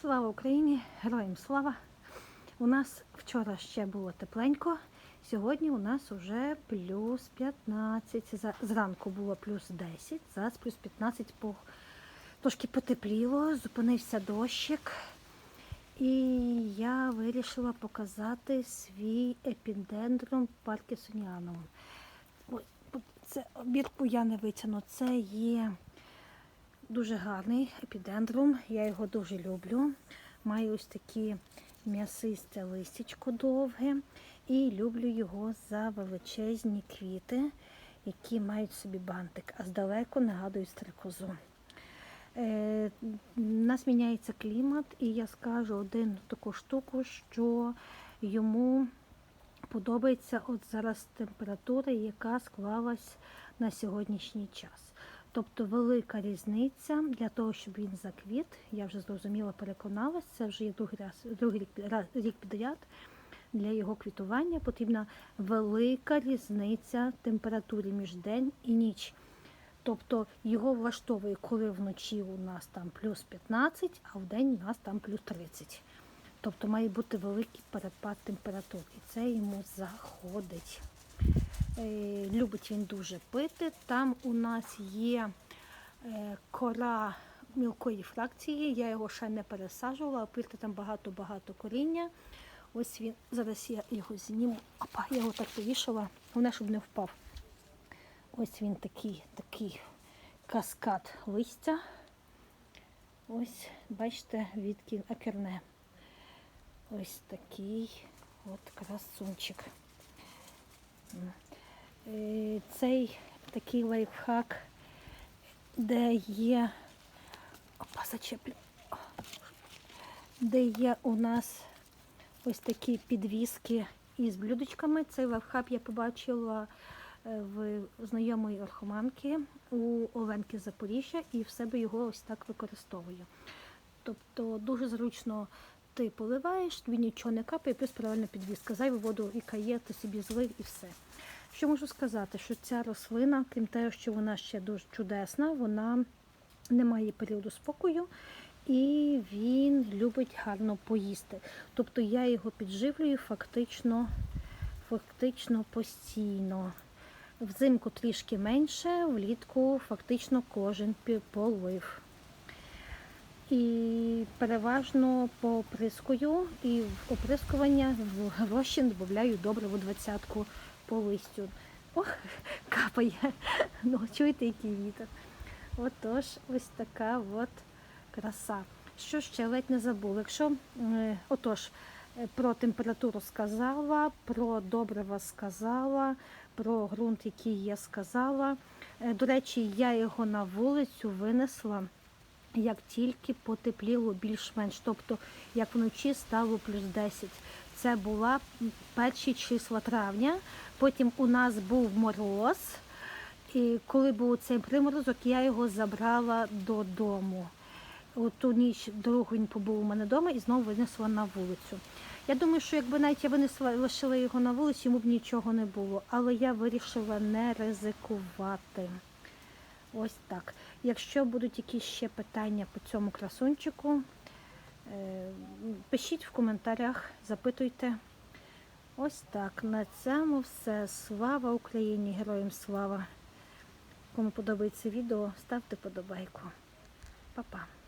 Слава Україні! Героям слава! У нас вчора ще було тепленько, сьогодні у нас вже плюс 15. Зранку було плюс 10, зараз плюс 15 по... трошки потепліло, зупинився дощик. І я вирішила показати свій епідендрум паркісоніанум. Це обірку я не витягну. Це є дуже гарний епідендрум. Я його дуже люблю. Маю ось такі м'ясисте листячко довге. І люблю його за величезні квіти, які мають собі бантик, а здалеку нагадують стрикозу. Е, у нас міняється клімат, і я скажу один таку штуку, що йому подобається от зараз температура, яка склалась на сьогоднішній час. Тобто велика різниця для того, щоб він заквіт, я вже зрозуміла, переконалась, це вже є другий раз, другий рік, підряд. Для його квітування потрібна велика різниця температури між день і ніч. Тобто його влаштовує, коли вночі у нас там плюс 15, а вдень у нас там плюс 30. Тобто має бути великий перепад температур. І це йому заходить. Е, Любить він дуже пити. Там у нас є е, кора мілкої фракції. Я його ще не пересаджувала, пити там багато-багато коріння. Ось він. Зараз я його зніму. Опа, я його так повішала, головне, щоб не впав. Ось він такий, такий каскад листя. Ось, бачите, відки акерне. Ось такий от красунчик. Е, Цей такий лайфхак, де є. Опа, зачеплю. Де є у нас ось такі підвіски із блюдечками. Цей лайфхак я побачила е, в знайомої орхоманки у Оленки Запоріжжя і в себе його ось так використовую. Тобто дуже зручно ти поливаєш, тобі нічого не капає, плюс правильна підвіска. Зайву воду, яка є, ти собі злив і все. Що можу сказати, що ця рослина, крім того, що вона ще дуже чудесна, вона не має періоду спокою і він любить гарно поїсти. Тобто я його підживлюю фактично, фактично постійно. Взимку трішки менше, влітку фактично кожен полив. І переважно поприскую і в оприскування в розчин додаю добриво двадцятку по листю. Ох, капає. Ну, чуєте, який вітер. Отож, ось така от краса. Що ще ледь не забула? Якщо, отож, е, про температуру сказала, про добрива сказала, про ґрунт, який я сказала. Е, До речі, я його на вулицю винесла як тільки потепліло більш-менш, тобто як вночі стало плюс 10. Це була перші числа травня. Потім у нас був мороз. І коли був цей приморозок, я його забрала додому. От ту ніч другу він побув у мене вдома і знову винесла на вулицю. Я думаю, що якби навіть я винесла лишила його на вулицю, йому б нічого не було. Але я вирішила не ризикувати. Ось так. Якщо будуть якісь ще питання по цьому красунчику, е, пишіть в коментарях, запитуйте. Ось так. На цьому все. Слава Україні! Героям слава! Кому подобається відео, ставте подобайку. Па-па!